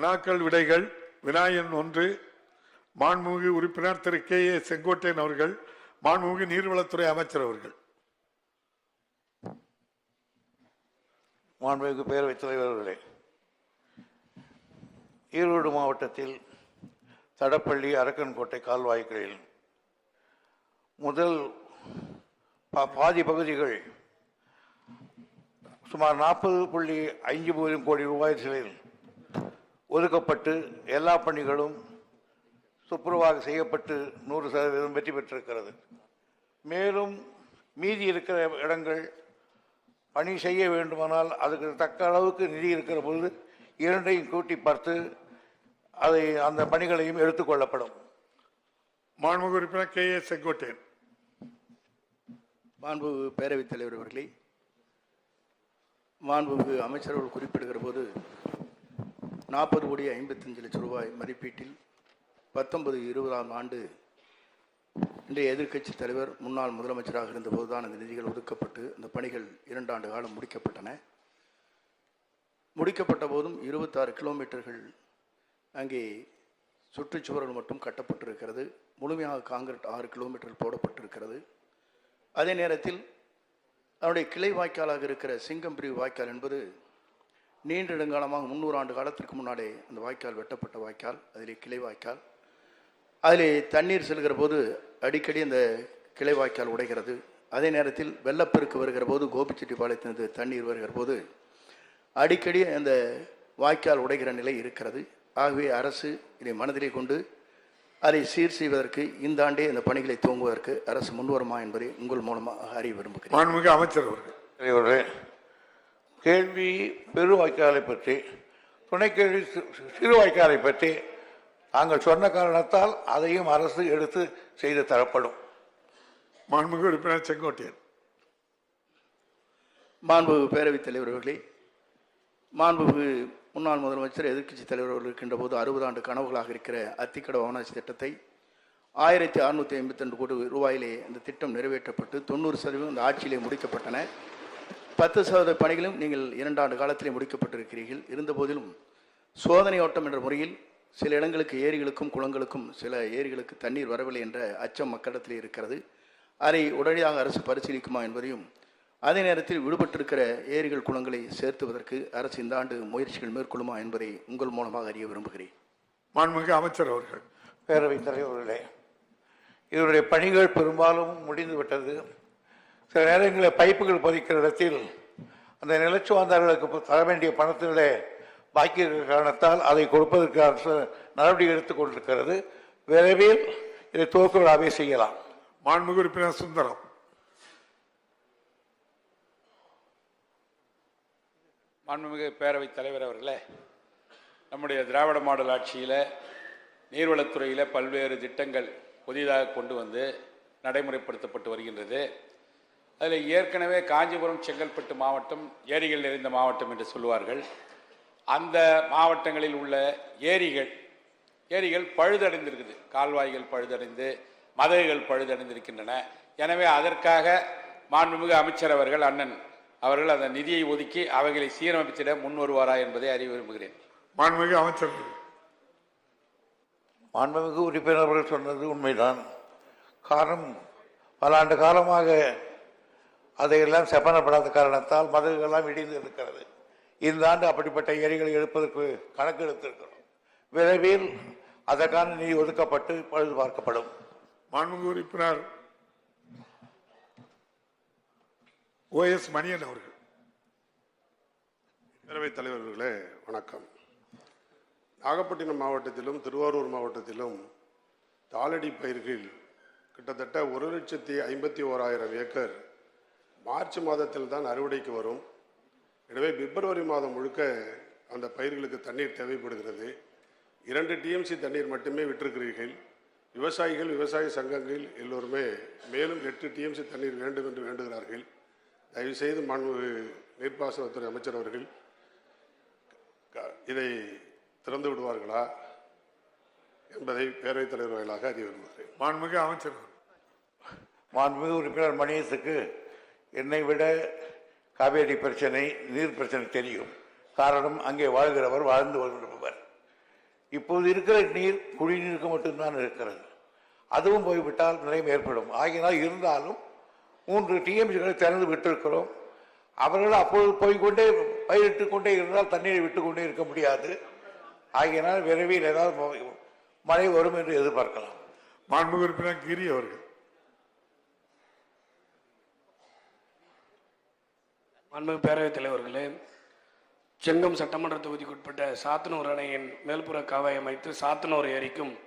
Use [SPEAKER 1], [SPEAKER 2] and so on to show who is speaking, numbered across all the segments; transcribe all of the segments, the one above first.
[SPEAKER 1] வினாக்கள் விடைகள் வினாயன் ஒன்று மாண்புமிகு உறுப்பினர் திரு கே ஏ செங்கோட்டையன் அவர்கள் மாண்புமிகு நீர்வளத்துறை அமைச்சர் அவர்கள்.
[SPEAKER 2] மாண்புமிகு பேரவைத் தலைவர் அவர்களே ஈரோடு மாவட்டத்தில் தடப்பள்ளி அரக்கன்கோட்டை கால்வாய்களில் முதல் பா- பாதி பகுதிகள் சுமார் நாற்பது புள்ளி ஐந்து பூஜ்ஜியம் கோடி ரூபாய் செலவில் ஒதுக்கப்பட்டு எல்லா பணிகளும் துப்புரவாக செய்யப்பட்டு நூறு சதவீதம் வெற்றி பெற்றிருக்கிறது. மேலும் மீதி இருக்கிற இடங்கள் பணி செய்ய வேண்டுமானால் அதுக்கு தக்க அளவுக்கு நிதி இருக்கிற பொழுது இரண்டையும் கூட்டி பார்த்து அதை அந்த பணிகளையும் எடுத்துக்கொள்ளப்படும்
[SPEAKER 1] மாண்புமிகு உறுப்பினர் கே ஏ செங்கோட்டையன்.
[SPEAKER 3] மாண்புமிகு பேரவைத் தலைவர் அவர்களே மாண்புமிகு அமைச்சர்கள் குறிப்பிடுகிற போது நாற்பது கோடி ஐம்பத்தஞ்சு லட்சம் ரூபாய் மதிப்பீட்டில் பத்தொன்பது இருபதாம் ஆண்டு இன்றைய எதிர்க்கட்சி தலைவர் முன்னாள் முதலமைச்சராக இருந்தபோது தான் அந்த நிதிகள் ஒதுக்கப்பட்டு அந்த பணிகள் இரண்டாண்டு காலம் முடிக்கப்பட்டன. முடிக்கப்பட்ட போதும் இருபத்தாறு கிலோமீட்டர்கள் அங்கே சுற்றுச்சுவர்கள் மட்டும் கட்டப்பட்டிருக்கிறது. முழுமையாக காங்கிரட் ஆறு கிலோமீட்டர் போடப்பட்டிருக்கிறது. அதே நேரத்தில் அதனுடைய கிளை வாய்க்காலாக இருக்கிற சிங்கம் பிரிவு வாய்க்கால் என்பது நீண்ட நெடுங்காலமாக முந்நூறு ஆண்டு காலத்திற்கு முன்னாலே அந்த வாய்க்கால் வெட்டப்பட்ட வாய்க்கால் அதிலே கிளை வாய்க்கால். அதிலே தண்ணீர் செல்கிற போது அடிக்கடி அந்த கிளை வாய்க்கால் உடைகிறது. அதே நேரத்தில் வெள்ளப்பெருக்கு வருகிற போது கோபிச்செட்டிப்பாளையத்திலிருந்து தண்ணீர் வருகிற போது அடிக்கடி அந்த வாய்க்கால் உடைகிற நிலை இருக்கிறது. ஆகவே அரசு இதை மனதிலே கொண்டு அதை சீர் செய்வதற்கு இந்த ஆண்டே இந்த பணிகளை துவங்குவதற்கு அரசு முன்வருமா என்பதை உங்கள் மூலமாக அறிய விரும்புகிறேன்.
[SPEAKER 1] மாண்புமிகு அமைச்சர் அவர்கள்.
[SPEAKER 2] கேள்வி பெரு வாய்க்காலை பற்றி துணை கேள்வி சிறு வாய்க்காலை பற்றி தாங்கள் சொன்ன காரணத்தால் அதையும் அரசு எடுத்து செய்து தரப்படும்.
[SPEAKER 1] மாண்புமிகு உறுப்பினர் செங்கோட்டையன்.
[SPEAKER 3] மாண்புமிகு பேரவைத் தலைவர் அவர்களே மாண்புமிகு முன்னாள் முதலமைச்சர் எதிர்க்கட்சி தலைவர் அவர்கள் இருக்கின்ற போது அறுபது ஆண்டு கனவுகளாக இருக்கிற அத்திக்கட அவனாசி திட்டத்தை ஆயிரத்தி அறுநூற்றி ஐம்பத்தி ரெண்டு கோடி ரூபாயிலே அந்த திட்டம் நிறைவேற்றப்பட்டு தொண்ணூறு சதவீதம் அந்த ஆட்சியிலே முடிக்கப்பட்டன. பத்து சதவீத பணிகளும் நீங்கள் இரண்டாண்டு காலத்திலே முடிக்கப்பட்டிருக்கிறீர்கள். இருந்தபோதிலும் சோதனை ஓட்டம் என்ற முறையில் சில இடங்களுக்கு ஏரிகளுக்கும் குளங்களுக்கும் சில ஏரிகளுக்கு தண்ணீர் வரவில்லை என்ற அச்சம் மக்களிடத்தில் இருக்கிறது. அதை உடனடியாக அரசு பரிசீலிக்குமா என்பதையும் அதே நேரத்தில் விடுபட்டிருக்கிற ஏரிகள் குளங்களை சேர்த்துவதற்கு அரசு இந்த ஆண்டு முயற்சிகள் மேற்கொள்ளுமா என்பதை உங்கள் மூலமாக அறிய விரும்புகிறேன்.
[SPEAKER 1] மாண்புமிகு அமைச்சர் அவர்கள்
[SPEAKER 2] பேரவைத் தலைவர்களே இதனுடைய பணிகள் பெரும்பாலும் முடிந்துவிட்டது. சில நேரங்களில் பைப்புகள் பதிக்கிற இடத்தில் அந்த நிலச்சுவாந்தார்களுக்கு தர வேண்டிய பணத்திலே பாக்கி இருக்கிற காரணத்தால் அதை கொடுப்பதற்கு அரசு நடவடிக்கை எடுத்துக் கொண்டிருக்கிறது. விரைவில் இதை துவக்க விழாவே செய்யலாம்.
[SPEAKER 1] மாண்புமிகு உறுப்பினர் சுந்தரம்.
[SPEAKER 4] மாண்புமிகு பேரவைத் தலைவர் அவர்களே நம்முடைய திராவிட மாடல் ஆட்சியில் நீர்வளத்துறையில் பல்வேறு திட்டங்கள் புதிதாக கொண்டு வந்து நடைமுறைப்படுத்தப்பட்டு வருகின்றது. அதில் ஏற்கனவே காஞ்சிபுரம் செங்கல்பட்டு மாவட்டம் ஏரிகள் நிறைந்த மாவட்டம் என்று சொல்லுவார்கள். அந்த மாவட்டங்களில் உள்ள ஏரிகள் ஏரிகள் பழுதடைந்திருக்குது. கால்வாய்கள் பழுதடைந்து மதகுகள் பழுதடைந்திருக்கின்றன. எனவே அதற்காக மாண்புமிகு அமைச்சர் அவர்கள் அண்ணன் அவர்கள் அந்த நிதியை ஒதுக்கி அவைகளை சீரமைத்திட முன் வருவாரா என்பதை அறிய விரும்புகிறேன்.
[SPEAKER 1] மாண்புமிகு அமைச்சர் அவர்கள்.
[SPEAKER 2] மாண்புமிகு உறுப்பினர்கள் சொன்னது உண்மைதான். காரணம் பல ஆண்டு காலமாக அதையெல்லாம் செப்பனப்படாத காரணத்தால் மதகுகள்லாம் இடிந்து இருக்கிறது இந்த ஆண்டு அப்படிப்பட்ட ஏரிகளை எடுப்பதற்கு கணக்கு எடுத்திருக்கிறோம். விரைவில் அதற்கான நிதி ஒதுக்கப்பட்டு பழுது பார்க்கப்படும்.
[SPEAKER 1] மாண்புமிகு உறுப்பினர் ஓஎஸ் மணியன் அவர்கள்.
[SPEAKER 5] பேரவைத் தலைவர்களே வணக்கம். நாகப்பட்டினம் மாவட்டத்திலும் திருவாரூர் மாவட்டத்திலும் தாளடி பயிர்கள் கிட்டத்தட்ட ஒரு லட்சத்தி ஐம்பத்தி ஓராயிரம் ஏக்கர் மார்ச் மாதத்தில் தான் அறுவடைக்கு வரும். எனவே பிப்ரவரி மாதம் முழுக்க அந்த பயிர்களுக்கு தண்ணீர் தேவைப்படுகிறது. இரண்டு டிஎம்சி தண்ணீர் மட்டுமே விட்டிருக்கிறீர்கள். விவசாயிகள் விவசாய சங்கங்கள் எல்லோருமே மேலும் எட்டு டிஎம்சி தண்ணீர் வேண்டும் என்று வேண்டுகிறார்கள். தயவுசெய்து மாண்பு நீர்ப்பாசனத்துறை அமைச்சர் அவர்கள் இதை திறந்து விடுவார்களா என்பதை பேரவைத் தலைவர் வாயிலாக அறிய விரும்புகிறேன்
[SPEAKER 1] மாண்புமிகு அமைச்சர்
[SPEAKER 2] மாண்புமிகு உறுப்பினர் மணியத்துக்கு என்னை விட காவேரி பிரச்சனை நீர் பிரச்சனை தெரியும். காரணம் அங்கே வாழ்கிறவர் வாழ்ந்து வருபவர் இப்போது இருக்கிற நீர் குடிநீருக்கு மட்டும்தான் இருக்கிறது. அதுவும் போய்விட்டால் நிலையம் ஏற்படும். ஆகினால் இருந்தாலும் மூன்று டிஎம்சிகளை திறந்து விட்டிருக்கிறோம். அவர்கள் அப்போது போய்கொண்டே பயிரிட்டு கொண்டே இருந்தால் தண்ணீரை விட்டு கொண்டே இருக்க முடியாது. ஆகையினால் விரைவில் ஏதாவது மழை வரும் என்று எதிர்பார்க்கலாம்.
[SPEAKER 1] மாண்பு உறுப்பினர் கிரி அவர்கள்.
[SPEAKER 6] மாண்புமிகு பேரவைத் தலைவர்களே செங்கம் சட்டமன்ற தொகுதிக்குட்பட்ட சாத்தனூர் அணையின் மேல்புற காவை அமைத்து சாத்தனூர் ஏரிக்கும்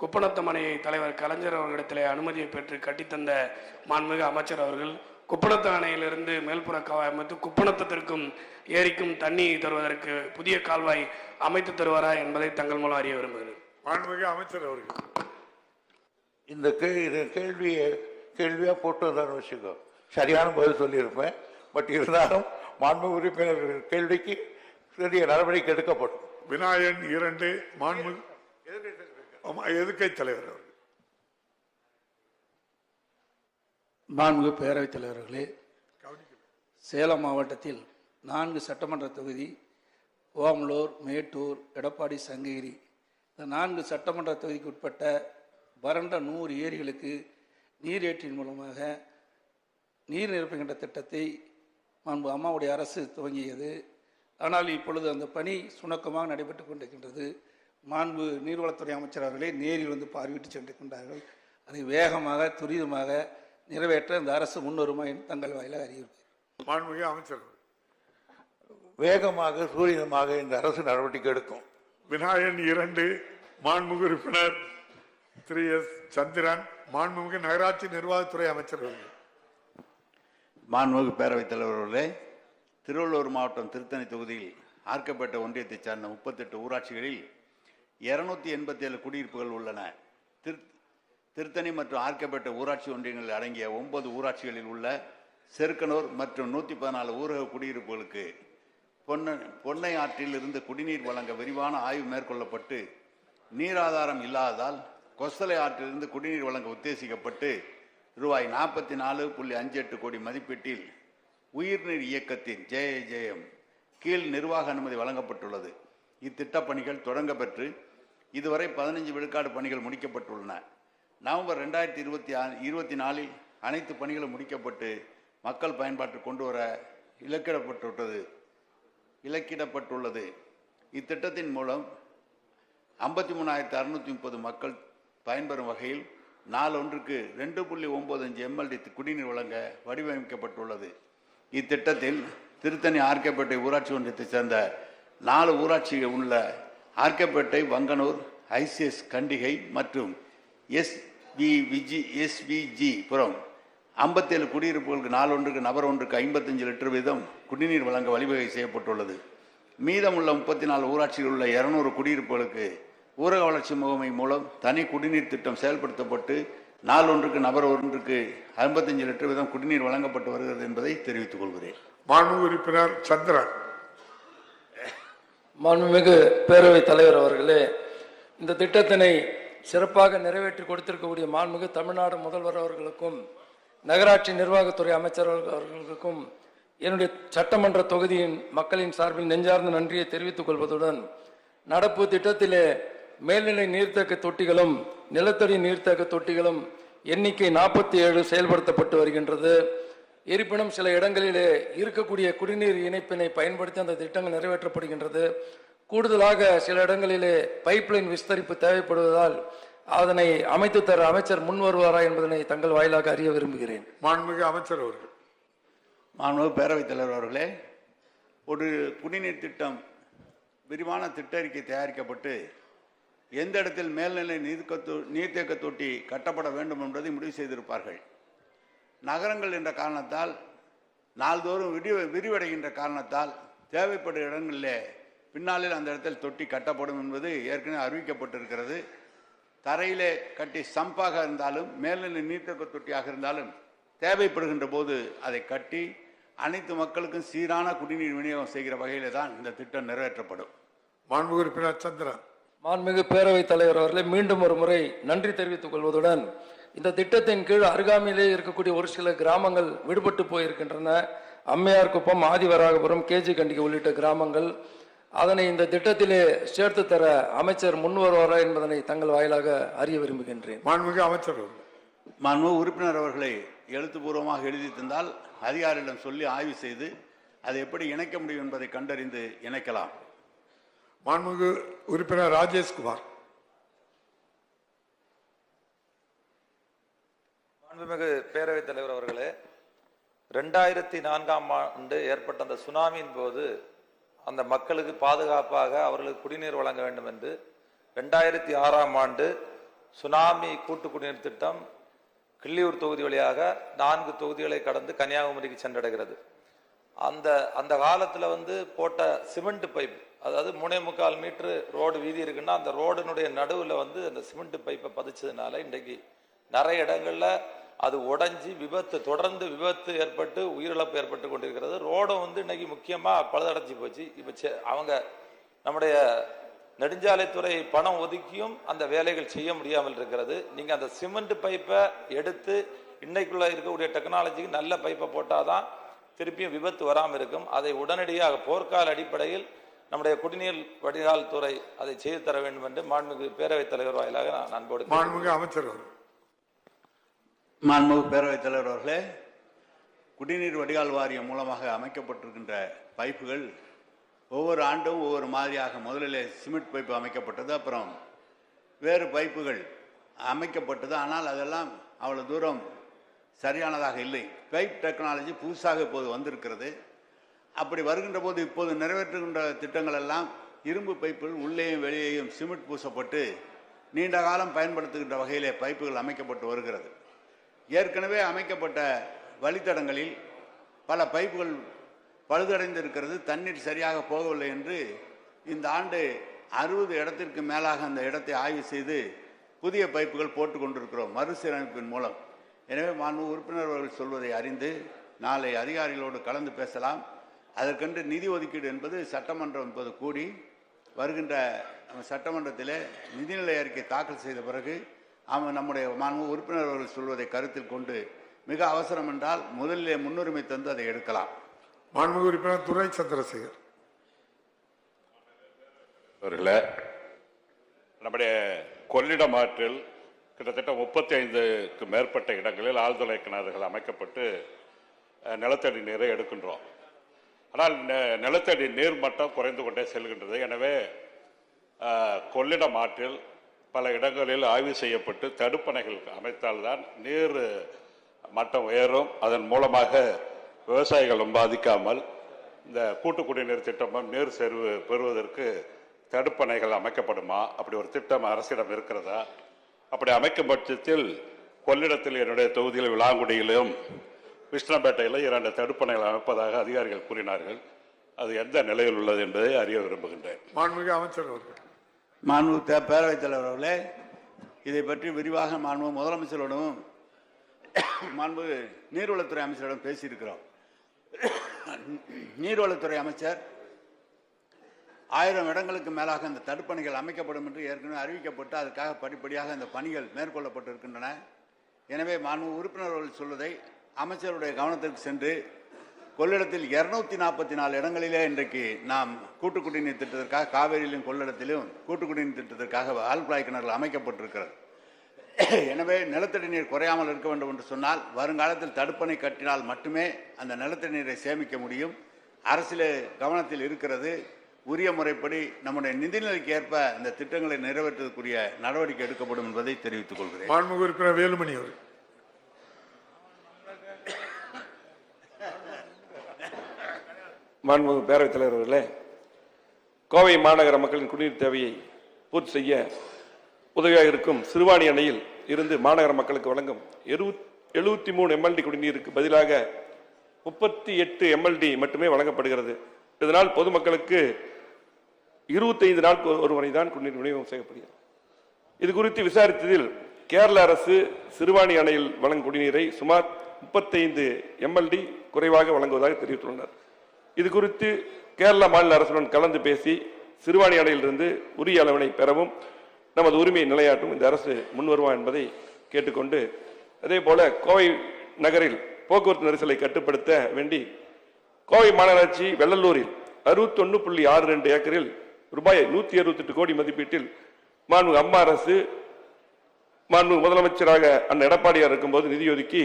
[SPEAKER 6] குப்பநத்தம் அணையை தலைவர் கலைஞர் அவர்களிடத்திலே அனுமதியை பெற்று கட்டித்தந்த மாண்புமிகு அமைச்சர் அவர்கள் குப்பநத்த அணையிலிருந்து மேல்புற காவாய் அமைத்து குப்பநத்தத்திற்கும் ஏரிக்கும் தண்ணி தருவதற்கு புதிய கால்வாய் அமைத்து தருவாரா என்பதை தங்கள் மூலம் அறிய விரும்புகிறேன்.
[SPEAKER 1] மாண்புமிகு அமைச்சர் அவர்கள்.
[SPEAKER 2] இந்த கே- இது கேள்வியை கேள்வியாக போட்டு வந்தான்னு வச்சுக்கோ. சரியான பதில் சொல்லியிருப்பேன். பட் இருந்தாலும் மாண்பு உறுப்பினர் கேள்விக்கு சிறிய நடவடிக்கை எடுக்கப்படும்.
[SPEAKER 1] விநாயகன் இரண்டு மாண்புமிகு ஆமா, எதிர்க்கை தலைவர் அவர்கள்?
[SPEAKER 3] மாண்புமிகு பேரவைத் தலைவர்களே சேலம் மாவட்டத்தில் நான்கு சட்டமன்ற தொகுதி ஓமலூர் மேட்டூர் எடப்பாடி சங்ககிரி. இந்த நான்கு சட்டமன்ற தொகுதிக்கு உட்பட்ட வறண்ட நூறு ஏரிகளுக்கு நீரேற்றின் மூலமாக நீர் நிரப்புகின்ற திட்டத்தை மாண்பு அம்மாவுடைய அரசு துவங்கியது. ஆனால் இப்பொழுது அந்த பணி சுணக்கமாக நடைபெற்று கொண்டிருக்கின்றது. மாண்பு நீர்வளத்துறை அமைச்சர் அவர்களே நேரில் வந்து பார்வையிட்டு சென்றிருக்கின்றார்கள். அதை வேகமாக துரிதமாக நிறைவேற்ற இந்த அரசு முன்வருமா என்று தங்கள் வாயிலாக அறிவிப்பேன்
[SPEAKER 1] மாண்புமிகு அமைச்சர்.
[SPEAKER 2] வேகமாக சூரியனமாக இந்த அரசு நடவடிக்கை எடுக்கும்.
[SPEAKER 1] விநாயகன் இரண்டு மாண்புமிகு உறுப்பினர் திரு எஸ். சந்திரன் மாண்புமிகு நகராட்சி நிர்வாகத்துறை அமைச்சர் அவர்கள்
[SPEAKER 7] மாண்புமிகு பேரவைத் தலைவர் அவர்களே திருவள்ளூர் மாவட்டம் திருத்தணி தொகுதியில் ஆர்க்கப்பேட்டை ஒன்றியத்தைச் சார்ந்த முப்பத்தெட்டு ஊராட்சிகளில் இருநூத்தி எண்பத்தி ஏழு குடியிருப்புகள் உள்ளன. திரு திருத்தணி மற்றும் ஆர்க்கப்பேட்டை ஊராட்சி ஒன்றியங்களில் அடங்கிய ஒன்பது ஊராட்சிகளில் உள்ள செருக்கனூர் மற்றும் நூற்றி பதினாலு ஊரக குடியிருப்புகளுக்கு பொன்ன பொன்னை ஆற்றில் இருந்து குடிநீர் வழங்க விரிவான ஆய்வு மேற்கொள்ளப்பட்டு நீராதாரம் இல்லாததால் கொசலை ஆற்றிலிருந்து குடிநீர் வழங்க உத்தேசிக்கப்பட்டு ரூபாய் நாற்பத்தி நாலு புள்ளி அஞ்சு எட்டு கோடி மதிப்பீட்டில் உயிர்நீர் இயக்கத்தின் ஜேஏஜேஎம் கீழ் நிர்வாக அனுமதி வழங்கப்பட்டுள்ளது. இத்திட்டப் பணிகள் தொடங்க பெற்று இதுவரை பதினஞ்சு விழுக்காடு பணிகள் முடிக்கப்பட்டுள்ளன. நவம்பர் ரெண்டாயிரத்தி இருபத்தி இருபத்தி நாலில் அனைத்து பணிகளும் முடிக்கப்பட்டு மக்கள் பயன்பாட்டு கொண்டு வர இலக்கிடப்பட்டுள்ளது இலக்கிடப்பட்டுள்ளது. இத்திட்டத்தின் மூலம் ஐம்பத்தி மூணாயிரத்தி அறுநூற்றி முப்பது மக்கள் பயன்பெறும் வகையில் நாளொன்றுக்கு ரெண்டு புள்ளி ஒன்பது அஞ்சு எம்எல்டி குடிநீர் வழங்க வடிவமைக்கப்பட்டுள்ளது. இத்திட்டத்தில் திருத்தணி ஆர்கேப்பேட்டை ஊராட்சி ஒன்றியத்தைச் சேர்ந்த நாலு ஊராட்சிகள் உள்ள ஆர்கேப்பேட்டை வங்கனூர் ஐசிஎஸ் கண்டிகை மற்றும் எஸ்வி விஜி எஸ்விஜி புறம் ஐம்பத்தேழு குடியிருப்புகளுக்கு நாளொன்றுக்கு நபர் ஒன்றுக்கு ஐம்பத்தஞ்சு லிட்டர் வீதம் குடிநீர் வழங்க வழிவகை செய்யப்பட்டுள்ளது. மீதமுள்ள முப்பத்தி நாலு ஊராட்சியில் உள்ள இரநூறு குடியிருப்புகளுக்கு ஊரக வளர்ச்சி முகமை மூலம் தனி குடிநீர் திட்டம் செயல்படுத்தப்பட்டு நாளொன்றுக்கு நபர் ஒன்றுக்கு ஐம்பத்தஞ்சு லிட்டர் வீதம் குடிநீர் வழங்கப்பட்டு வருகிறது என்பதை தெரிவித்துக் கொள்கிறேன்.
[SPEAKER 1] மாண்புமிகு உறுப்பினர் சந்திரன்.
[SPEAKER 8] மாண்புமிகு பேரவைத் தலைவர் அவர்களே இந்த திட்டத்தினை சிறப்பாக நிறைவேற்றி கொடுத்திருக்கக்கூடிய மாண்புமிகு தமிழ்நாடு முதல்வர் அவர்களுக்கும் நகராட்சி நிர்வாகத்துறை அமைச்சர் அவர்களுக்கும் என்னுடைய சட்டமன்ற தொகுதியின் மக்களின் சார்பில் நெஞ்சார்ந்த நன்றியை தெரிவித்துக் கொள்வதுடன் நடப்பு திட்டத்திலே மேல்நிலை நீர்த்தேக்க தொட்டிகளும் நிலத்தடி நீர்த்தேக்க தொட்டிகளும் எண்ணிக்கை நாற்பத்தி ஏழு செயல்படுத்தப்பட்டு வருகின்றது. இருப்பினும் சில இடங்களிலே இருக்கக்கூடிய குடிநீர் இணைப்பினை பயன்படுத்தி அந்த திட்டங்கள் நிறைவேற்றப்படுகின்றது. கூடுதலாக சில இடங்களிலே பைப்லைன் விஸ்தரிப்பு தேவைப்படுவதால் அதனை அமைத்து தர அமைச்சர் முன் வருவாரா என்பதனை தங்கள் வாயிலாக அறிய விரும்புகிறேன்.
[SPEAKER 1] மாண்புமிகு அமைச்சர் அவர்கள்.
[SPEAKER 7] மாண்புமிகு பேரவைத் தலைவர் அவர்களே ஒரு குடிநீர் திட்டம் விரிவான திட்ட அறிக்கை தயாரிக்கப்பட்டு எந்த இடத்தில் மேல்நிலை நீர்க்கத்து நீர்த்தேக்க தொட்டி கட்டப்பட வேண்டும் என்பதை முடிவு செய்திருப்பார்கள். நகரங்கள் என்ற காரணத்தால் நாள்தோறும் விரி விரிவடைகின்ற காரணத்தால் தேவைப்படும் இடங்களிலே பின்னாளில் அந்த இடத்தில் தொட்டி கட்டப்படும் என்பது ஏற்கனவே அறிவிக்கப்பட்டிருக்கிறது. தரையிலே கட்டி சம்பாக இருந்தாலும் மேல்நிலை நீர்த்தேக்க தொட்டியாக இருந்தாலும் தேவைப்படுகின்ற போது அதை கட்டி அனைத்து மக்களுக்கும் சீரான குடிநீர் விநியோகம் செய்கிற வகையிலே தான் இந்த திட்டம் நிறைவேற்றப்படும்.
[SPEAKER 1] மாண்பு உறுப்பினர் சந்திரன்.
[SPEAKER 8] மாண்புமிகு பேரவைத் தலைவர் அவர்களே மீண்டும் ஒரு முறை நன்றி தெரிவித்துக் கொள்வதுடன் இந்த திட்டத்தின் கீழ் அருகாமையிலே இருக்கக்கூடிய ஒரு சில கிராமங்கள் விடுபட்டு போயிருக்கின்றன. அம்மையார் குப்பம் ஆதிவராகபுரம் கேஜி கண்டிகை உள்ளிட்ட கிராமங்கள். அதனை இந்த திட்டத்திலே சேர்த்து தர அமைச்சர் முன் வருவாரா என்பதனை தங்கள் வாயிலாக அறிய விரும்புகின்றேன்.
[SPEAKER 1] மாண்புமிகு அமைச்சர் அவர்கள்.
[SPEAKER 7] மாண்பு உறுப்பினர் அவர்களை எழுத்துப்பூர்வமாக எழுதி தந்தால் அதிகாரியிடம் சொல்லி ஆய்வு செய்து அதை எப்படி இணைக்க முடியும் என்பதை கண்டறிந்து இணைக்கலாம்.
[SPEAKER 1] மாண்புமிகு உறுப்பினர் ராஜேஷ்குமார்
[SPEAKER 9] மாண்புமிகு பேரவைத் தலைவர் அவர்களே ரெண்டாயிரத்தி நான்காம் ஆண்டு ஏற்பட்ட அந்த சுனாமியின் போது அந்த மக்களுக்கு பாதுகாப்பாக அவர்களுக்கு குடிநீர் வழங்க வேண்டும் என்று ரெண்டாயிரத்தி ஆறாம் ஆண்டு சுனாமி கூட்டு குடிநீர் திட்டம் கிள்ளியூர் தொகுதி வழியாக நான்கு தொகுதிகளை கடந்து கன்னியாகுமரிக்கு சென்றடைகிறது. அந்த அந்த காலத்தில் வந்து போட்ட சிமெண்ட் பைப் அதாவது மூணே முக்கால் மீட்ரு ரோடு வீதி இருக்குன்னா அந்த ரோடினுடைய நடுவில் வந்து அந்த சிமெண்ட் பைப்பை பதிச்சதுனால இன்றைக்கு நிறைய இடங்களில் அது உடஞ்சி விபத்து தொடர்ந்து விபத்து ஏற்பட்டு உயிரிழப்பு ஏற்பட்டு கொண்டிருக்கிறது. ரோடும் வந்து இன்னைக்கு முக்கியமாக பழுதடைஞ்சு போச்சு. இப்போ செ- அவங்க நம்முடைய நெடுஞ்சாலைத்துறை பணம் ஒதுக்கியும் அந்த வேலைகள் செய்ய முடியாமல் இருக்கிறது. நீங்கள் அந்த சிமெண்ட் பைப்பை எடுத்து இன்றைக்குள்ளே இருக்கக்கூடிய டெக்னாலஜிக்கு நல்ல பைப்பை போட்டால் தான் திருப்பியும் விபத்து வராமல் இருக்கும். அதை உடனடியாக போர்க்கால அடிப்படையில் நம்முடைய குடிநீர் வடிகால் துறை அதை செய்து தர வேண்டும் என்று மாண்புமிகு பேரவைத் தலைவர் வாயிலாக நான் அன்போடு
[SPEAKER 1] மாண்புமிகு அமைச்சர் அவர்கள்.
[SPEAKER 7] மாண்புமிகு பேரவைத் தலைவர் அவர்களே குடிநீர் வடிகால் வாரியம் மூலமாக அமைக்கப்பட்டிருக்கின்ற பைப்புகள் ஒவ்வொரு ஆண்டும் ஒவ்வொரு மாதிரியாக முதலிலே சிமெண்ட் பைப்பு அமைக்கப்பட்டது அப்புறம் வேறு பைப்புகள் அமைக்கப்பட்டது. ஆனால் அதெல்லாம் அவ்வளவு தூரம் சரியானதாக இல்லை. பைப் டெக்னாலஜி புதுசாக இப்போது வந்திருக்கிறது. அப்படி வருகின்ற போது இப்போது நிறைவேற்றுகின்ற திட்டங்கள் எல்லாம் இரும்பு பைப்புகள் உள்ளேயும் வெளியேயும் சிமெண்ட் பூசப்பட்டு நீண்ட காலம் பயன்படுத்துகின்ற வகையிலே பைப்புகள் அமைக்கப்பட்டு வருகிறது. ஏற்கனவே அமைக்கப்பட்ட வழித்தடங்களில் பல பைப்புகள் பழுதடைந்திருக்கிறது. தண்ணீர் சரியாக போகவில்லை என்று இந்த ஆண்டு அறுபது இடத்திற்கு மேலாக அந்த இடத்தை ஆய்வு செய்து புதிய பைப்புகள் போட்டு கொண்டிருக்கிறோம் மறுசீரமைப்பின் மூலம். எனவே மாண்பு உறுப்பினர் அவர்கள் சொல்வதை அறிந்து நாளை அதிகாரிகளோடு கலந்து பேசலாம். அதற்கென்று நிதி ஒதுக்கீடு என்பது சட்டமன்றம் இப்போது கூடி வருகின்ற நம்ம சட்டமன்றத்திலே நிதிநிலை அறிக்கை தாக்கல் செய்த பிறகு அவன் நம்முடைய மாண்பு உறுப்பினர் அவர்கள் சொல்வதை கருத்தில் கொண்டு மிக அவசரம் என்றால் முதலிலே முன்னுரிமை தந்து அதை எடுக்கலாம்.
[SPEAKER 1] மாண்புமிகு உறுப்பினர் துரை சந்திரசேகர்.
[SPEAKER 4] அவர்களே நம்முடைய கொள்ளிடம் ஆற்றில் கிட்டத்தட்ட முப்பத்தி ஐந்துக்கு மேற்பட்ட இடங்களில் ஆழ்துளை கிணறுகள் அமைக்கப்பட்டு நிலத்தடி நீரை எடுக்கின்றோம். ஆனால் நெ- நிலத்தடி நீர் மட்டம் குறைந்து கொண்டே செல்கின்றது. எனவே கொள்ளிடம் ஆற்றில் பல இடங்களில் ஆய்வு செய்யப்பட்டு தடுப்பணைகள் அமைத்தால்தான் நீர் மட்டம் உயரும் அதன் மூலமாக விவசாயிகளும் பாதிக்காமல் இந்த கூட்டு குடிநீர் திட்டமும் நீர் சேர்வு பெறுவதற்கு தடுப்பணைகள் அமைக்கப்படுமா? அப்படி ஒரு திட்டம் அரசிடம் இருக்கிறதா? அப்படி அமைக்கும் பட்சத்தில் கொள்ளிடத்தில் என்னுடைய தொகுதியில் விளாங்குடியிலும் கிருஷ்ணப்பேட்டையில் இரண்டு தடுப்பணைகள் அமைப்பதாக அதிகாரிகள் கூறினார்கள். அது எந்த நிலையில் உள்ளது என்பதை அறிய விரும்புகின்றேன்.
[SPEAKER 1] மாண்புமிகு அமைச்சர் அவர்கள்.
[SPEAKER 7] மாண்பு தே- பேரவைத் தலைவர் அவர்களே இதை பற்றி விரிவாக மாண்பு முதலமைச்சரோடும் மாண்பு நீர்வளத்துறை அமைச்சரிடம் பேசியிருக்கிறோம். நீர்வளத்துறை அமைச்சர் ஆயிரம் இடங்களுக்கு மேலாக இந்த தடுப்பணைகள் அமைக்கப்படும் என்று ஏற்கனவே அறிவிக்கப்பட்டு அதற்காக படிப்படியாக இந்த பணிகள் மேற்கொள்ளப்பட்டிருக்கின்றன. எனவே மாண்பு உறுப்பினர் அவர்கள் சொல்வதை அமைச்சருடைய கவனத்திற்கு சென்று கொள்ளிடத்தில் இருநூத்தி நாற்பத்தி நாலு இடங்களிலே இன்றைக்கு நாம் கூட்டு குடிநீர் திட்டத்திற்காக காவேரியிலும் கொள்ளிடத்திலும் கூட்டு குடிநீர் திட்டத்திற்காக ஆழ்குழாய் கிணறுகள் அமைக்கப்பட்டிருக்கிறது. எனவே நிலத்தடி நீர் குறையாமல் இருக்க வேண்டும் என்று சொன்னால் வருங்காலத்தில் தடுப்பணை கட்டினால் மட்டுமே அந்த நிலத்தடி நீரை சேமிக்க முடியும். அரசிலே கவனத்தில் இருக்கிறது. உரிய முறைப்படி நம்முடைய நிதிநிலைக்கு ஏற்ப இந்த திட்டங்களை நிறைவேற்றுவதற்குரிய நடவடிக்கை எடுக்கப்படும் என்பதை தெரிவித்துக் கொள்கிறேன்.
[SPEAKER 1] வேலுமணி அவர்கள்.
[SPEAKER 10] மாண்புமிகு பேரவைத் தலைவர் அவர்களே கோவை மாநகர மக்களின் குடிநீர் தேவையை பூர்த்தி செய்ய உதவியாக இருக்கும் சிறுவாணி அணையில் இருந்து மாநகர மக்களுக்கு வழங்கும் எழுபத்தி மூணு எம்எல்டி குடிநீருக்கு பதிலாக முப்பத்தி எட்டு எம்எல்டி மட்டுமே வழங்கப்படுகிறது. இதனால் பொதுமக்களுக்கு இருபத்தைந்து நாட்கள் ஒரு முறை தான் குடிநீர் விநியோகம் செய்யப்படுகிறது. இது குறித்து விசாரித்ததில் கேரள அரசு சிறுவாணி அணையில் வழங்கும் குடிநீரை சுமார் முப்பத்தைந்து எம்எல்டி குறைவாக வழங்குவதாக தெரிவித்துள்ளனர். இது குறித்து கேரள மாநில அரசுடன் கலந்து பேசி சிறுவாணி அணையிலிருந்து உரிய அளவினை பெறவும் நமது உரிமையை நிலையாட்டும் இந்த அரசு முன்வருமா என்பதை கேட்டுக்கொண்டு அதே போல கோவை நகரில் போக்குவரத்து நெரிசலை கட்டுப்படுத்த வேண்டி கோவை மாநகராட்சி வெள்ளலூரில் அறுபத்தொன்னு புள்ளி ஆறு ரெண்டு ஏக்கரில் ரூபாய் நூத்தி அறுபத்தெட்டு கோடி மதிப்பீட்டில் மாண்பு அம்மா அரசு மாண்பு முதலமைச்சராக அண்ணன் எடப்பாடியார் இருக்கும்போது நிதி ஒதுக்கி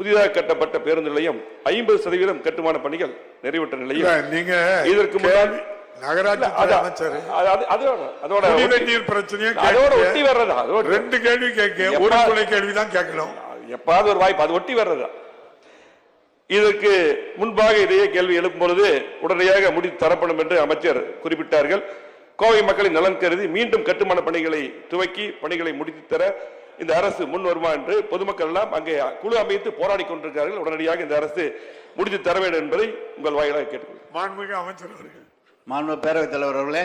[SPEAKER 10] புதிதாக கட்டப்பட்ட பேருந்து நிலையம் ஐம்பது சதவீதம் கட்டுமான பணிகள் நிறைவேற்ற நிலையில்
[SPEAKER 1] நீங்க
[SPEAKER 10] இதற்கு முன்னால்
[SPEAKER 1] கேள்வி- நகராட்சி துறை
[SPEAKER 10] அதான்,
[SPEAKER 1] அமைச்சர்.
[SPEAKER 10] அது- அது- அதோட அதோட ஒட்டி-
[SPEAKER 1] குடிநீர் பிரச்சனையை
[SPEAKER 10] அதோட
[SPEAKER 1] கேட்க
[SPEAKER 10] ஒட்டி வர்றதா? அதோட
[SPEAKER 1] ரெண்டு கேள்வி கேட்க ஒரு
[SPEAKER 10] எப்பா-
[SPEAKER 1] துணை கேள்வி தான் கேட்கணும்.
[SPEAKER 10] எப்பாவது ஒரு வாய்ப்பு அது ஒட்டி வர்றதா? இதற்கு முன்பாக இதையே கேள்வி எழுப்பும் பொழுது உடனடியாக முடித்து தரப்படும் என்று அமைச்சர் குறிப்பிட்டார்கள். கோவை மக்களின் நலன் கருதி மீண்டும் கட்டுமான பணிகளை துவக்கி பணிகளை முடித்து தர இந்த அரசு முன் வருமா என்று பொதுமக்கள் எல்லாம் அங்கே குழு அமைத்து போராடி கொண்டிருக்கிறார்கள். உடனடியாக இந்த அரசு முடித்து தர வேண்டும் என்பதை உங்கள் வாயிலாக கேட்டுக்கொள்கிறேன்.
[SPEAKER 1] மாண்புமிகு அமைச்சர் அவர்கள்.
[SPEAKER 7] மாண்பு பேரவைத் தலைவர் அவர்களே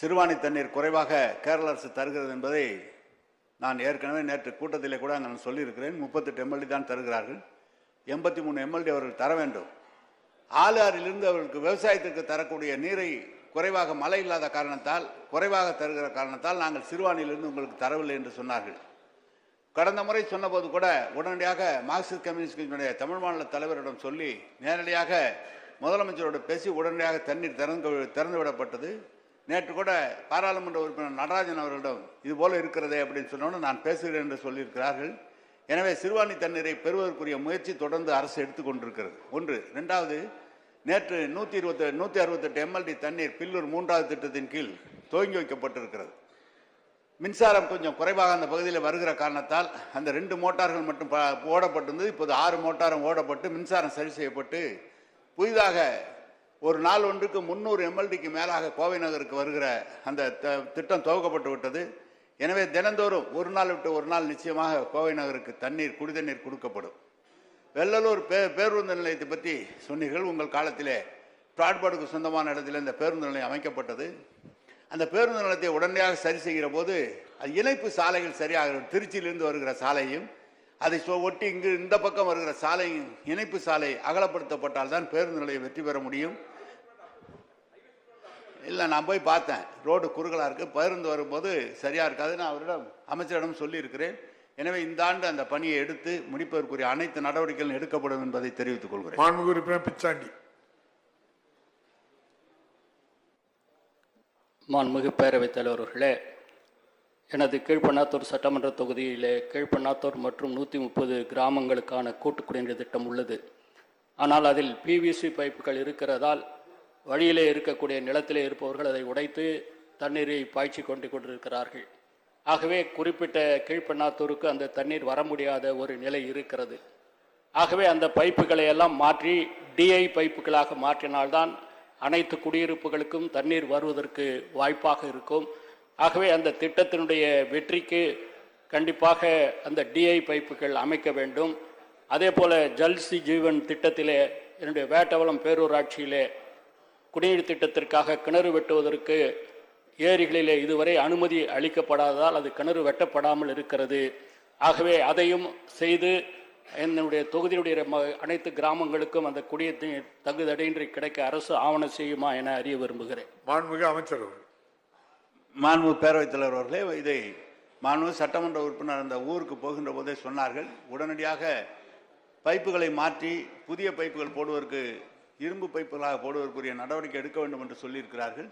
[SPEAKER 7] சிறுவாணி தண்ணீர் குறைவாக கேரள அரசு தருகிறது என்பதை நான் ஏற்கனவே நேற்று கூட்டத்திலே கூட நான் சொல்லியிருக்கிறேன். முப்பத்தெட்டு எம்எல்டி தான் தருகிறார்கள். எண்பத்தி மூணு எம்எல்டி அவர்கள் தர வேண்டும். ஆளிலிருந்து அவர்களுக்கு விவசாயத்திற்கு தரக்கூடிய நீரை குறைவாக மழை இல்லாத காரணத்தால் குறைவாக தருகிற காரணத்தால் நாங்கள் சிறுவாணியிலிருந்து உங்களுக்கு தரவில்லை என்று சொன்னார்கள். கடந்த முறை சொன்னபோது கூட உடனடியாக மார்க்சிஸ்ட் கம்யூனிஸ்ட் கட்சியினுடைய தமிழ் மாநில தலைவரிடம் சொல்லி நேரடியாக முதலமைச்சரோடு பேசி உடனடியாக தண்ணீர் திறந்து திறந்து விடப்பட்டது. நேற்று கூட பாராளுமன்ற உறுப்பினர் நடராஜன் அவர்களிடம் இது போல இருக்கிறதே அப்படின்னு சொன்னோன்னு நான் பேசுகிறேன் என்று சொல்லியிருக்கிறார்கள். எனவே சிறுவாணி தண்ணீரை பெறுவதற்குரிய முயற்சி தொடர்ந்து அரசு எடுத்துக்கொண்டிருக்கிறது. ஒன்று. ரெண்டாவது நேற்று நூற்றி இருபத்தி நூற்றி அறுபத்தெட்டு எம்எல்டி தண்ணீர் பில்லூர் மூன்றாவது திட்டத்தின் கீழ் துவங்கி வைக்கப்பட்டிருக்கிறது. மின்சாரம் கொஞ்சம் குறைவாக அந்த பகுதியில் வருகிற காரணத்தால் அந்த ரெண்டு மோட்டார்கள் மட்டும் ப- ஓடப்பட்டிருந்தது. இப்போது ஆறு மோட்டாரும் ஓடப்பட்டு மின்சாரம் சரி செய்யப்பட்டு புதிதாக ஒரு நாள் ஒன்றுக்கு முந்நூறு எம்எல்டிக்கு மேலாக கோவை நகருக்கு வருகிற அந்த த- திட்டம் துவக்கப்பட்டு விட்டது. எனவே தினந்தோறும் ஒரு நாள் விட்டு ஒரு நாள் நிச்சயமாக கோவை நகருக்கு தண்ணீர் குடிதண்ணீர் கொடுக்கப்படும். வெள்ளலூர் பே பேருந்து நிலையத்தை பற்றி சொன்னீர்கள். உங்கள் காலத்திலே பிராட்பாடுக்கு சொந்தமான இடத்துல இந்த பேருந்து நிலையம் அமைக்கப்பட்டது. அந்த பேருந்து நிலையத்தை உடனடியாக சரி செய்கிற போது அது இணைப்பு சாலைகள் சரியாக திருச்சியிலிருந்து வருகிற சாலையும் அதை ஒட்டி இங்கு இந்த பக்கம் வருகிற சாலை இணைப்பு சாலை அகலப்படுத்தப்பட்டால் தான் பேருந்து நிலையம் வெற்றி பெற முடியும். இல்லை நான் போய் பார்த்தேன். ரோடு குறுகலாக இருக்குது பேருந்து வரும்போது சரியாக இருக்காது நான் அவரிடம் அமைச்சரிடம் சொல்லியிருக்கிறேன். எனவே இந்த ஆண்டு அந்த பணியை எடுத்து முடிப்பதற்குரிய அனைத்து நடவடிக்கைகளும் எடுக்கப்படும் என்பதை தெரிவித்துக் கொள்கிறேன்.
[SPEAKER 1] மாண்புமிகு உறுப்பினர் பிச்சாண்டி.
[SPEAKER 11] மாண்புமிகு பேரவைத் தலைவர்களே எனது கீழ்பண்ணாத்தூர் சட்டமன்ற தொகுதியிலே கீழ்பண்ணாத்தூர் மற்றும் நூற்றி முப்பது கிராமங்களுக்கான கூட்டு குடிநீர் திட்டம் உள்ளது. ஆனால் அதில் பிவிசி பைப்புகள் இருக்கிறதால் வழியிலே இருக்கக்கூடிய நிலத்திலே இருப்பவர்கள் அதை உடைத்து தண்ணீரை பாய்ச்சி கொண்டு கொண்டிருக்கிறார்கள். ஆகவே குறிப்பிட்ட கீழ்ப்பண்ணாத்தூருக்கு அந்த தண்ணீர் வர முடியாத ஒரு நிலை இருக்கிறது. ஆகவே அந்த பைப்புகளை எல்லாம் மாற்றி டிஐ பைப்புகளாக மாற்றினால்தான் அனைத்து குடியிருப்புகளுக்கும் தண்ணீர் வருவதற்கு வாய்ப்பாக இருக்கும். ஆகவே அந்த திட்டத்தினுடைய வெற்றிக்கு கண்டிப்பாக அந்த டிஐ பைப்புகள் அமைக்க வேண்டும். அதே போல் ஜல்சி ஜீவன் திட்டத்திலே என்னுடைய வேட்டவலம் பேரூராட்சியிலே குடிநீர் திட்டத்திற்காக கிணறு வெட்டுவதற்கு ஏரிகளிலே இதுவரை அனுமதி அளிக்கப்படாததால் அது கிணறு வெட்டப்படாமல் இருக்கிறது. ஆகவே அதையும் செய்து என்னுடைய தொகுதியுடைய ம- அனைத்து கிராமங்களுக்கும் அந்த குடிநீர் தகுதடையின்றி கிடைக்க அரசு ஆவணம் செய்யுமா என அறிய விரும்புகிறேன்.
[SPEAKER 1] மாண்புமிகு அமைச்சர் அவர்கள்.
[SPEAKER 7] மாண்பு பேரவைத் தலைவர் அவர்களே இதை மாண்பு சட்டமன்ற உறுப்பினர் அந்த ஊருக்கு போகின்ற போதே சொன்னார்கள். உடனடியாக பைப்புகளை மாற்றி புதிய பைப்புகள் போடுவதற்கு இரும்பு பைப்புகளாக போடுவதற்குரிய நடவடிக்கை எடுக்க வேண்டும் என்று சொல்லியிருக்கிறார்கள்.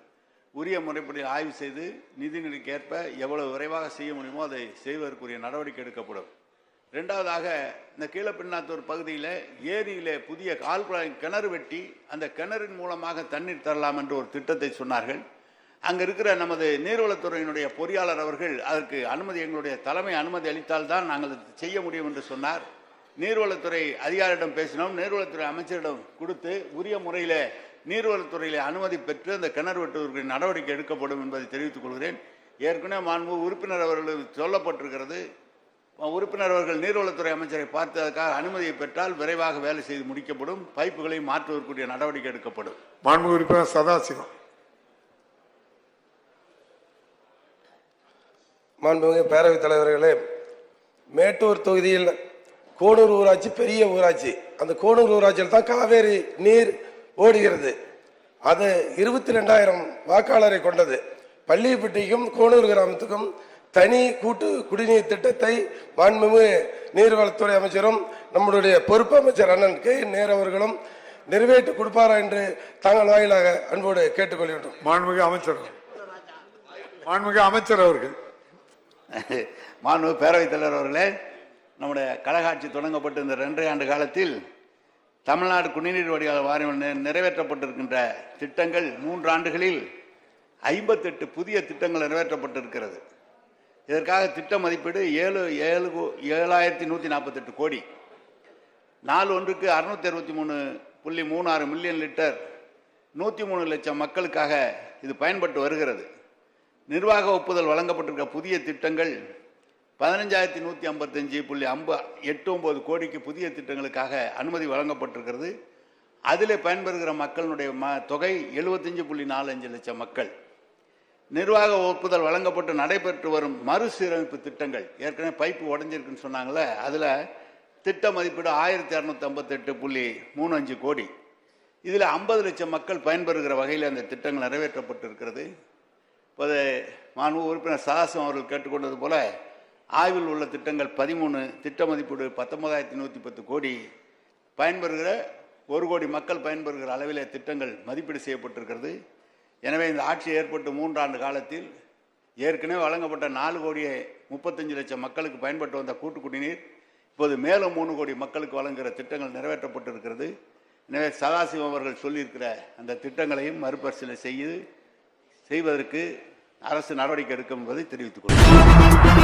[SPEAKER 7] உரிய முறைப்படி ஆய்வு செய்து நிதிநிலைக்கு ஏற்ப எவ்வளவு விரைவாக செய்ய முடியுமோ அதை செய்வதற்குரிய நடவடிக்கை எடுக்கப்படும். ரெண்டாவதாக இந்த கீழப்பின்னாத்தூர் பகுதியில் ஏரியிலே புதிய கால்குழாய் கிணறு வெட்டி அந்த கிணறின் மூலமாக தண்ணீர் தரலாம் என்று ஒரு திட்டத்தை சொன்னார்கள். அங்கே இருக்கிற நமது நீர்வளத்துறையினுடைய பொறியாளர் அவர்கள் அதற்கு அனுமதி எங்களுடைய தலைமை அனுமதி அளித்தால்தான் நாங்கள் அதை செய்ய முடியும் என்று சொன்னார். நீர்வளத்துறை அதிகாரியிடம் பேசினோம். நீர்வளத்துறை அமைச்சரிடம் கொடுத்து உரிய முறையில் நீர்வளத்துறையிலே அனுமதி பெற்று அந்த கிணறு வெட்டுவதற்கு நடவடிக்கை எடுக்கப்படும் என்பதை தெரிவித்துக் கொள்கிறேன். ஏற்கனவே மாண்பு உறுப்பினர் அவர்களுக்கு சொல்லப்பட்டிருக்கிறது. உறுப்பினர் அவர்கள் நீர்வளத்துறை அமைச்சரை பார்த்து அதற்காக அனுமதியை பெற்றால் விரைவாக வேலை செய்து முடிக்கப்படும். பைப்புகளை மாற்றுவதற்குரிய நடவடிக்கை எடுக்கப்படும்.
[SPEAKER 1] மாண்புமிகு உறுப்பினர் சதாசிவம்.
[SPEAKER 12] மாண்புமிகு பேரவைத் தலைவர்களே மேட்டூர் தொகுதியில் கோனூர் ஊராட்சி பெரிய ஊராட்சி. அந்த கோனூர் ஊராட்சியில் தான் காவேரி நீர் ஓடுகிறது. அது இருபத்தி ரெண்டாயிரம் வாக்காளரை கொண்டது. பள்ளிப்பட்டிக்கும் கோனூர் கிராமத்துக்கும் தனி கூட்டு குடிநீர் திட்டத்தை மாண்புமிகு நீர்வளத்துறை அமைச்சரும் நம்முடைய பொறுப்பு அமைச்சர் அண்ணன் கே. நேர் அவர்களும் நிறைவேற்றி கொடுப்பாரா என்று தாங்கள் வாயிலாக அன்போடு கேட்டுக்கொள்கின்றோம்.
[SPEAKER 1] மாண்புமிகு அமைச்சர். மாண்புமிகு அமைச்சர் அவர்கள்.
[SPEAKER 7] மாண்புமிகு பேரவைத் தலைவர் அவர்களே நம்முடைய கழகாட்சி தொடங்கப்பட்டு இந்த ரெண்டரை ஆண்டு காலத்தில் தமிழ்நாடு குடிநீர் வடிகால் வாரியம் நிறைவேற்றப்பட்டிருக்கின்ற திட்டங்கள் மூன்று ஆண்டுகளில் ஐம்பத்தெட்டு புதிய திட்டங்கள் நிறைவேற்றப்பட்டிருக்கிறது. இதற்காக திட்ட மதிப்பீடு ஏழு ஏழு ஏழாயிரத்தி நூற்றி நாற்பத்தெட்டு கோடி. நாள் ஒன்றுக்கு அறுநூத்தி அறுபத்தி மூணு புள்ளி மூணு ஆறு மில்லியன் லிட்டர் நூற்றி மூணு லட்சம் மக்களுக்காக இது பயன்பட்டு வருகிறது. நிர்வாக ஒப்புதல் வழங்கப்பட்டிருக்க புதிய திட்டங்கள் பதினஞ்சாயிரத்தி நூற்றி ஐம்பத்தஞ்சு புள்ளி ஐம்ப எட்டு ஒம்பது கோடிக்கு புதிய திட்டங்களுக்காக அனுமதி வழங்கப்பட்டிருக்கிறது. அதில் பயன்பெறுகிற மக்களுடைய ம தொகை எழுபத்தஞ்சு புள்ளி நாலஞ்சு லட்சம் மக்கள். நிர்வாக ஒப்புதல் வழங்கப்பட்டு நடைபெற்று வரும் மறுசீரமைப்பு திட்டங்கள் ஏற்கனவே பைப்பு உடஞ்சிருக்குன்னு சொன்னாங்களே அதில் திட்ட மதிப்பீடு ஆயிரத்தி இரநூத்தி ஐம்பத்தெட்டு புள்ளி மூணு அஞ்சு கோடி. இதில் ஐம்பது லட்சம் மக்கள் பயன்பெறுகிற வகையில் அந்த திட்டங்கள் நிறைவேற்றப்பட்டிருக்கிறது. இப்போது மாண்பு உறுப்பினர் சாசம் அவர்கள் கேட்டுக்கொண்டது போல ஆய்வில் உள்ள திட்டங்கள் பதிமூணு திட்ட மதிப்பீடு பத்தொன்பதாயிரத்தி நூற்றி பத்து கோடி. பயன்பெறுகிற ஒரு கோடி மக்கள் பயன்பெறுகிற அளவிலே திட்டங்கள் மதிப்பீடு செய்யப்பட்டிருக்கிறது. எனவே இந்த ஆட்சி ஏற்பட்டு மூன்றாண்டு காலத்தில் ஏற்கனவே வழங்கப்பட்ட நாலு கோடியே முப்பத்தஞ்சு லட்சம் மக்களுக்கு பயன்பட்டு வந்த கூட்டு குடிநீர் இப்போது மேலும் மூணு கோடி மக்களுக்கு வழங்குகிற திட்டங்கள் நிறைவேற்றப்பட்டிருக்கிறது. எனவே சதாசிவம் அவர்கள் சொல்லியிருக்கிற அந்த திட்டங்களையும் மறுபரிசீலனை செய்து செய்வதற்கு அரசு நடவடிக்கை எடுக்கும் என்பதை தெரிவித்துக் கொள்கிறேன்.